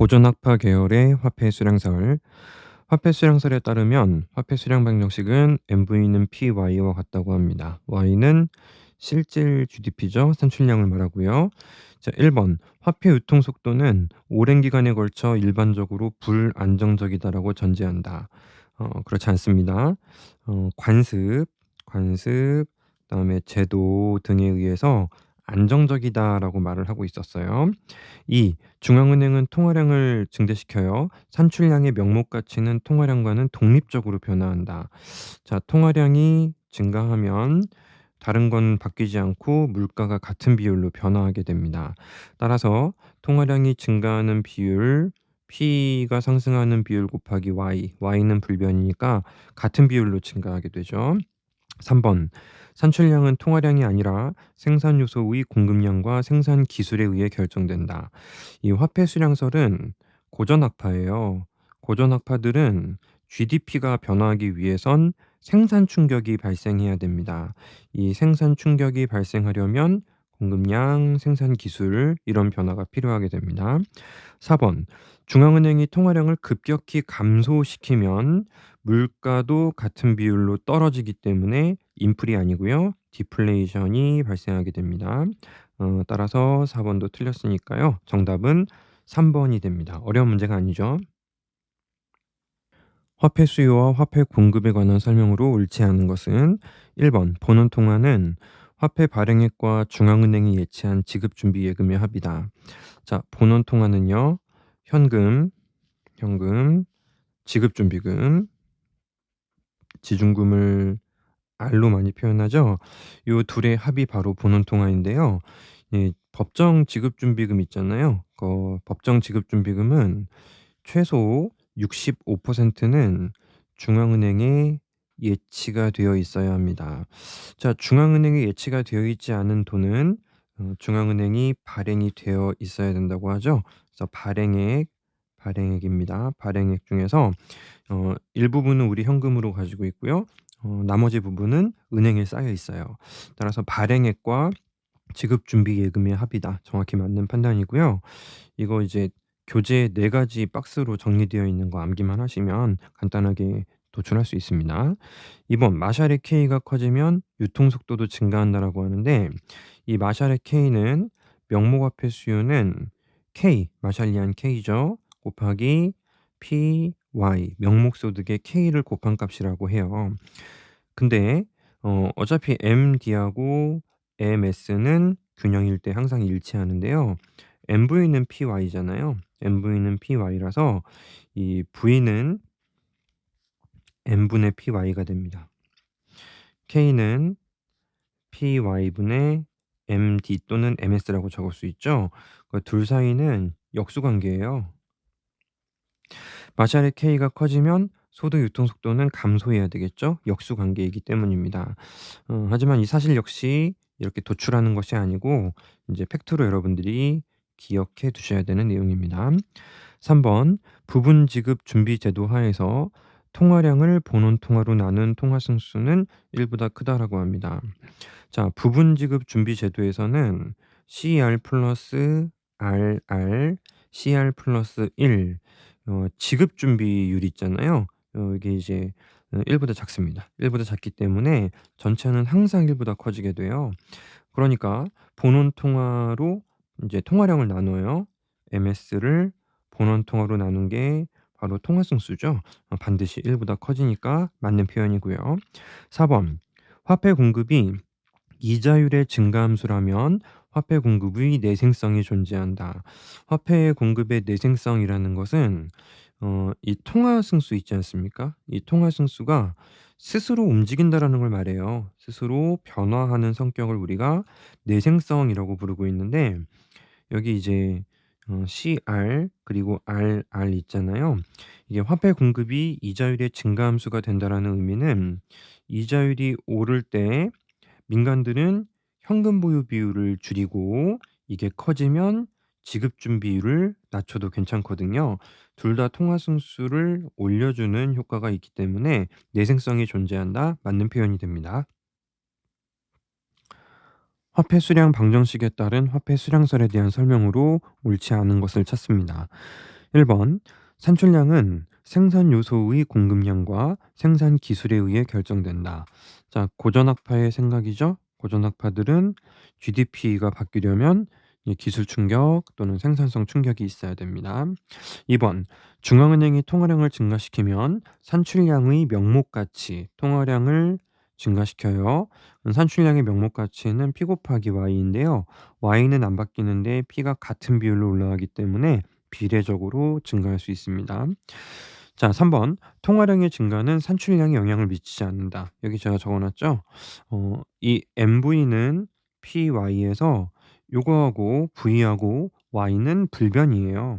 고전학파 계열의 화폐 수량설. 화폐 수량설에 따르면 화폐 수량 방정식은 MV는 PY와 같다고 합니다. Y는 실질 GDP죠. 산출량을 말하고요. 자, 1번 화폐 유통 속도는 오랜 기간에 걸쳐 일반적으로 불안정적이다라고 전제한다. 어, 그렇지 않습니다. 어, 관습, 관습, 그다음에 제도 등에 의해서 안정적이다라고 말을 하고 있었어요. 2. 중앙은행은 통화량을 증대시켜요. 산출량의 명목 가치는 통화량과는 독립적으로 변화한다. 자, 통화량이 증가하면 다른 건 바뀌지 않고 물가가 같은 비율로 변화하게 됩니다. 따라서 통화량이 증가하는 비율 P가 상승하는 비율 곱하기 Y, Y는 불변이니까 같은 비율로 증가하게 되죠. 3번 산출량은 통화량이 아니라 생산 요소의 공급량과 생산 기술에 의해 결정된다. 이 화폐 수량설은 고전 학파예요. 고전 학파들은 GDP가 변화하기 위해선 생산 충격이 발생해야 됩니다. 이 생산 충격이 발생하려면 공급량, 생산 기술 이런 변화가 필요하게 됩니다. 4번 중앙은행이 통화량을 급격히 감소시키면 물가도 같은 비율로 떨어지기 때문에 인플이 아니고요. 디플레이션이 발생하게 됩니다. 어, 따라서 4번도 틀렸으니까요. 정답은 3번이 됩니다. 어려운 문제가 아니죠. 화폐 수요와 화폐 공급에 관한 설명으로 옳지 않은 것은 1번 본원 통화는 화폐 발행액과 중앙은행이 예치한 지급 준비 예금의 합이다. 자, 본원 통화는요. 현금, 현금, 지급 준비금, 지중금을 R로 많이 표현하죠. 요 둘의 합이 바로 본원 통화인데요. 예, 법정 지급 준비금 있잖아요. 그 법정 지급 준비금은 최소 65%는 중앙은행에 예치가 되어 있어야 합니다. 자, 중앙은행에 예치가 되어 있지 않은 돈은 어, 중앙은행이 발행이 되어 있어야 된다고 하죠. 그래서 발행액, 발행액입니다. 발행액 중에서 어, 일부분은 우리 현금으로 가지고 있고요. 어, 나머지 부분은 은행에 쌓여 있어요. 따라서 발행액과 지급 준비 예금의 합이다. 정확히 맞는 판단이고요. 이거 이제 교재 네 가지 박스로 정리되어 있는 거 암기만 하시면 간단하게 도출할 수 있습니다. 2번 마샬의 K가 커지면 유통 속도도 증가한다라고 하는데 이 마샬의 K는 명목 화폐 수요는 K 마샬리안 K죠. 곱하기 PY 명목 소득의 K를 곱한 값이라고 해요. 근데 어 어차피 MD하고 MS는 균형일 때 항상 일치하는데요. MV는 PY잖아요. MV는 PY라서 이 V는 M분의 PY가 됩니다. K는 PY분의 MD 또는 MS라고 적을 수 있죠. 그 둘 사이는 역수 관계예요. 마샬의 K가 커지면 소득 유통 속도는 감소해야 되겠죠. 역수 관계이기 때문입니다. 어, 하지만 이 사실 역시 이렇게 도출하는 것이 아니고 이제 팩트로 여러분들이 기억해 두셔야 되는 내용입니다. 3번 부분 지급 준비 제도 하에서 통화량을 본원 통화로 나눈 통화 승수는 1보다 크다라고 합니다. 자, 부분 지급 준비 제도에서는 CR 플러스 RR, CR 플러스 1 어, 지급 준비율이 있잖아요. 어, 이게 이제 어, 1 보다 작습니다. 1 보다 작기 때문에 전체는 항상 1 보다 커지게 돼요. 그러니까 본원 통화로 이제 통화량을 나눠요. MS를 본원 통화로 나눈 게 바로 통화 승수죠. 어, 반드시 1 보다 커지니까 맞는 표현이고요. 4 번 화폐 공급이 이자율의 증가함수라면 화폐 공급의 내생성이 존재한다. 화폐 공급의 내생성이라는 것은 어, 이 통화 승수 있지 않습니까? 이 통화 승수가 스스로 움직인다라는 걸 말해요. 스스로 변화하는 성격을 우리가 내생성이라고 부르고 있는데 여기 이제 어, CR 그리고 RR 있잖아요. 이게 화폐 공급이 이자율의 증가함수가 된다라는 의미는 이자율이 오를 때 민간들은 현금 보유 비율을 줄이고 이게 커지면 지급 준 비율을 낮춰도 괜찮거든요. 둘 다 통화 승수를 올려주는 효과가 있기 때문에 내생성이 존재한다. 맞는 표현이 됩니다. 화폐 수량 방정식에 따른 화폐 수량설에 대한 설명으로 옳지 않은 것을 찾습니다. 1번 산출량은 생산 요소의 공급량과 생산 기술에 의해 결정된다. 자 고전학파의 생각이죠. 고전학파들은 GDP가 바뀌려면 이 기술 충격 또는 생산성 충격이 있어야 됩니다. 2번 중앙은행이 통화량을 증가시키면 산출량의 명목 가치 통화량을 증가시켜요. 산출량의 명목 가치는 P 곱하기 Y인데요. Y는 안 바뀌는데 P가 같은 비율로 올라가기 때문에 비례적으로 증가할 수 있습니다. 자 3번 통화량의 증가는 산출량에 영향을 미치지 않는다. 여기 제가 적어 놨죠. 어 이 MV는 PY에서 요거하고 V하고 Y는 불변이에요.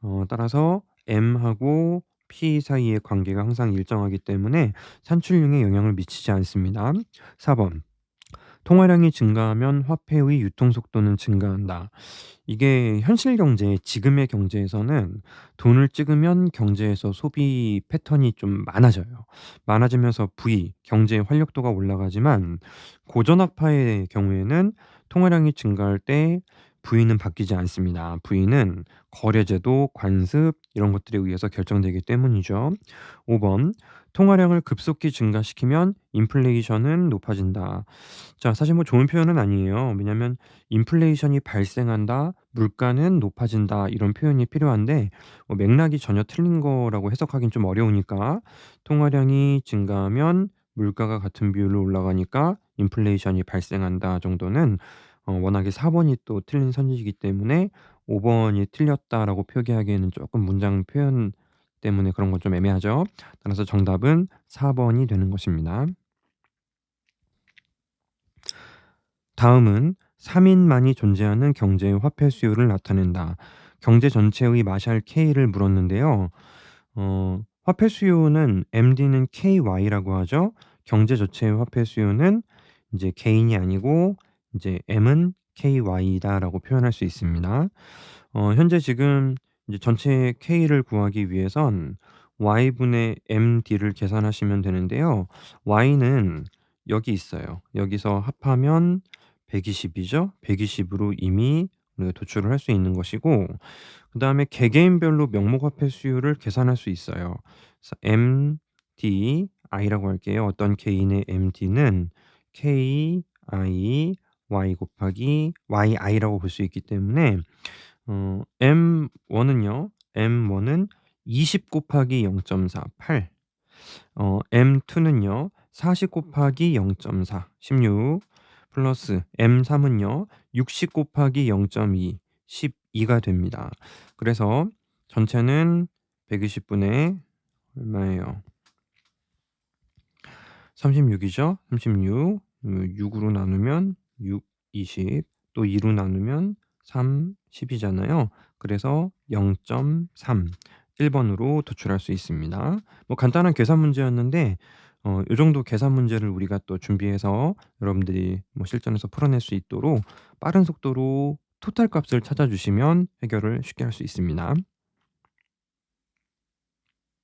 어 따라서 M하고 P 사이의 관계가 항상 일정하기 때문에 산출량에 영향을 미치지 않습니다. 4번 통화량이 증가하면 화폐의 유통 속도는 증가한다. 이게 현실 경제 지금의 경제에서는 돈을 찍으면 경제에서 소비 패턴이 좀 많아져요. 많아지면서 V 경제의 활력도가 올라가지만 고전학파의 경우에는 통화량이 증가할 때 V는 바뀌지 않습니다. V는 거래제도, 관습 이런 것들에 의해서 결정되기 때문이죠. 5번 통화량을 급속히 증가시키면 인플레이션은 높아진다. 자 사실 뭐 좋은 표현은 아니에요. 왜냐하면 "인플레이션이 발생한다. 물가는 높아진다." 이런 표현이 필요한데 뭐 맥락이 전혀 틀린 거라고 해석하긴 좀 어려우니까 "통화량이 증가하면 물가가 같은 비율로 올라가니까 인플레이션이 발생한다." 정도는 어 워낙에 4 번이 또 틀린 선지이기 때문에 5 번이 틀렸다라고 표기하기에는 쪼끔 문장 표현 때문에 그런 건 좀 애매하죠. 따라서 정답은 4 번이 되는 것입니다. 다음은 3 인만이 존재하는 경제의 화폐 수요를 나타낸다. 경제 전체의 마샬 K를 물었는데요. 어 화폐 수요는 MD는 KY라고 하죠. 경제 전체의 화폐 수요는 인제 개인이 아니고 인제 M은 KY다라고 표현할 수 있습니다. 어 현재 지금 이제 전체 K를 구하기 위해선 Y분의 MD를 계산하시면 되는데요. Y는 여기 있어요. 여기서 합하면 120 이죠. 120 으로 이미 우리가 도출을 할 수 있는 것이고 그다음에 개개인별로 명목 화폐 수요를 계산할 수 있어요. 그래서 MDI라고 할게요. 어떤 개인의 MD는 KI Y 곱하기 YI라고 볼 수 있기 때문에 어 M1은요. M1은 20 곱하기 0.4 8 어 M2는요. 40 곱하기 0.4 16 플러스 M3은요. 60 곱하기 0.2 12가 됩니다. 그래서 전체는 120 분의 얼마예요? 36 이죠. 36음6 으로 나누면 6 20 또 2로 나누면 3 10 이잖아요. 그래서 0.3 1 번으로 도출할 수 있습니다. 뭐 간단한 계산 문제였는데 어 요 정도 계산 문제를 우리가 또 준비해서 여러분들이 뭐 실전에서 풀어낼 수 있도록 빠른 속도로 토탈 값을 찾아주시면 해결을 쉽게 할 수 있습니다.